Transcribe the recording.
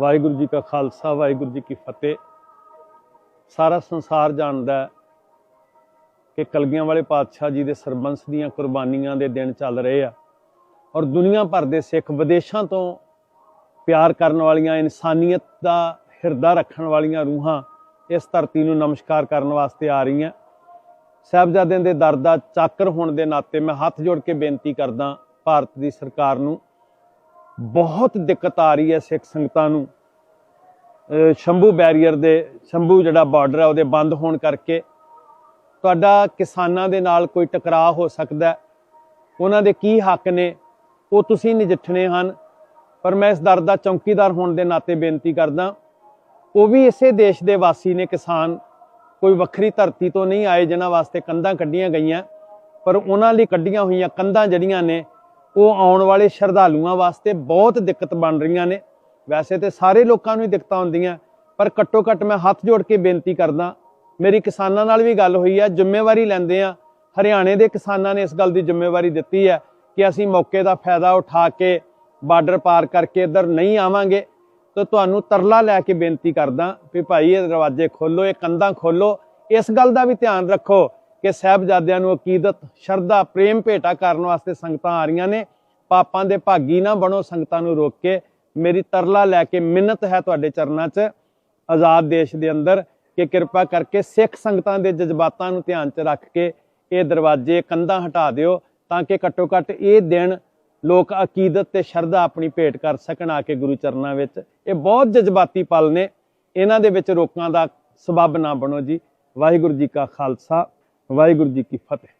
ਵਾਹਿਗੁਰੂ ਜੀ ਕਾ ਖਾਲਸਾ, ਵਾਹਿਗੁਰੂ ਜੀ ਕੀ ਫਤਿਹ। ਸਾਰਾ ਸੰਸਾਰ ਜਾਣਦਾ ਕਿ ਕਲਗੀਆਂ ਵਾਲੇ ਪਾਤਸ਼ਾਹ ਜੀ ਦੇ ਸਰਬੰਸ ਦੀਆਂ ਕੁਰਬਾਨੀਆਂ ਦੇ ਦਿਨ ਚੱਲ ਰਹੇ ਆ ਔਰ ਦੁਨੀਆ ਭਰ ਦੇ ਸਿੱਖ ਵਿਦੇਸ਼ਾਂ ਤੋਂ ਪਿਆਰ ਕਰਨ ਵਾਲੀਆਂ, ਇਨਸਾਨੀਅਤ ਦਾ ਹਿਰਦਾ ਰੱਖਣ ਵਾਲੀਆਂ ਰੂਹਾਂ ਇਸ ਧਰਤੀ ਨੂੰ ਨਮਸਕਾਰ ਕਰਨ ਵਾਸਤੇ ਆ ਰਹੀਆਂ। ਸਾਹਿਬਜ਼ਾਦਿਆਂ ਦੇ ਦਰ ਦਾ ਚਾਕਰ ਹੋਣ ਦੇ ਨਾਤੇ ਮੈਂ ਹੱਥ ਜੋੜ ਕੇ ਬੇਨਤੀ ਕਰਦਾ ਭਾਰਤ ਦੀ ਸਰਕਾਰ ਨੂੰ ਬਹੁਤ ਦਿੱਕਤ ਆ ਰਹੀ ਹੈ ਸਿੱਖ ਸੰਗਤਾਂ ਨੂੰ। ਸ਼ੰਭੂ ਬੈਰੀਅਰ ਦੇ, ਸ਼ੰਭੂ ਜਿਹੜਾ ਬਾਰਡਰ ਹੈ ਉਹਦੇ ਬੰਦ ਹੋਣ ਕਰਕੇ ਤੁਹਾਡਾ ਕਿਸਾਨਾਂ ਦੇ ਨਾਲ ਕੋਈ ਟਕਰਾਅ ਹੋ ਸਕਦਾ ਉਹਨਾਂ ਦੇ ਕੀ ਹੱਕ ਨੇ, ਉਹ ਤੁਸੀਂ ਨਜਿੱਠਣੇ ਹਨ। ਪਰ ਮੈਂ ਇਸ ਦਰ ਦਾ ਚੌਕੀਦਾਰ ਹੋਣ ਦੇ ਨਾਤੇ ਬੇਨਤੀ ਕਰਦਾ, ਉਹ ਵੀ ਇਸੇ ਦੇਸ਼ ਦੇ ਵਾਸੀ ਨੇ ਕਿਸਾਨ। ਕੋਈ ਵੱਖਰੀ ਧਰਤੀ ਤੋਂ ਨਹੀਂ ਆਏ, ਜਿਨ੍ਹਾਂ ਵਾਸਤੇ ਕੰਧਾਂ ਕੱਢੀਆਂ ਗਈਆਂ, ਪਰ ਉਹਨਾਂ ਲਈ ਕੱਢੀਆਂ ਹੋਈਆਂ ਕੰਧਾਂ ਜਿਹੜੀਆਂ ਨੇ ਉਹ ਆਉਣ ਵਾਲੇ ਸ਼ਰਧਾਲੂਆਂ ਵਾਸਤੇ ਬਹੁਤ ਦਿੱਕਤ ਬਣ ਰਹੀਆਂ ਨੇ। ਵੈਸੇ ਤੇ ਸਾਰੇ ਲੋਕਾਂ ਨੂੰ ਹੀ ਦਿੱਕਤਾਂ ਹੁੰਦੀਆਂ, ਪਰ ਘੱਟੋ ਘੱਟ ਮੈਂ ਹੱਥ ਜੋੜ ਕੇ ਬੇਨਤੀ ਕਰਦਾ, ਮੇਰੀ ਕਿਸਾਨਾਂ ਨਾਲ ਵੀ ਗੱਲ ਹੋਈ ਹੈ ਜ਼ਿੰਮੇਵਾਰੀ ਲੈਂਦੇ ਆ। ਹਰਿਆਣੇ ਦੇ ਕਿਸਾਨਾਂ ਨੇ ਇਸ ਗੱਲ ਦੀ ਜ਼ਿੰਮੇਵਾਰੀ ਦਿੱਤੀ ਹੈ ਕਿ ਅਸੀਂ ਮੌਕੇ ਦਾ ਫਾਇਦਾ ਉਠਾ ਕੇ ਬਾਰਡਰ ਪਾਰ ਕਰਕੇ ਇੱਧਰ ਨਹੀਂ ਆਵਾਂਗੇ। ਤਾਂ ਤੁਹਾਨੂੰ ਤਰਲਾ ਲੈ ਕੇ ਬੇਨਤੀ ਕਰਦਾ ਵੀ ਭਾਈ ਇਹ ਦਰਵਾਜ਼ੇ ਖੋਲੋ, ਇਹ ਕੰਧਾਂ ਖੋਲੋ, ਇਸ ਗੱਲ ਦਾ ਵੀ ਧਿਆਨ ਰੱਖੋ ਕਿ ਸਾਹਿਬਜ਼ਾਦਿਆਂ ਨੂੰ ਅਕੀਦਤ, ਸ਼ਰਧਾ, ਪ੍ਰੇਮ ਭੇਟਾ ਕਰਨ ਵਾਸਤੇ ਸੰਗਤਾਂ ਆ ਰਹੀਆਂ ਨੇ। ਪਾਪਾਂ ਦੇ ਭਾਗੀ ਨਾ ਬਣੋ ਸੰਗਤਾਂ ਨੂੰ ਰੋਕ ਕੇ। ਮੇਰੀ ਤਰਲਾ ਲੈ ਕੇ ਮਿੰਨਤ ਹੈ ਤੁਹਾਡੇ ਚਰਨਾਂ 'ਚ। ਆਜ਼ਾਦ ਦੇਸ਼ ਦੇ ਅੰਦਰ ਕਿ ਕਿਰਪਾ ਕਰਕੇ ਸਿੱਖ ਸੰਗਤਾਂ ਦੇ ਜਜ਼ਬਾਤਾਂ ਨੂੰ ਧਿਆਨ 'ਚ ਰੱਖ ਕੇ ਇਹ ਦਰਵਾਜ਼ੇ ਕੰਧਾਂ ਹਟਾ ਦਿਓ ਤਾਂ ਕਿ ਘੱਟੋ ਘੱਟ ਇਹ ਦਿਨ ਲੋਕ ਅਕੀਦਤ ਤੇ ਸ਼ਰਧਾ ਆਪਣੀ ਭੇਟ ਕਰ ਸਕਣ ਆ ਕੇ ਗੁਰੂ ਚਰਨਾਂ ਵਿੱਚ। ਇਹ ਬਹੁਤ ਜਜ਼ਬਾਤੀ ਪਲ ਨੇ। ਇਹਨਾਂ ਦੇ ਵਿੱਚ ਰੋਕਾਂ ਦਾ ਸਬਬ ਨਾ ਬਣੋ ਜੀ। ਵਾਹਿਗੁਰੂ ਜੀ ਕਾ ਖਾਲਸਾ। ਵਾਹਿਗੁਰੂ ਜੀ ਕੀ ਫਤਿਹ।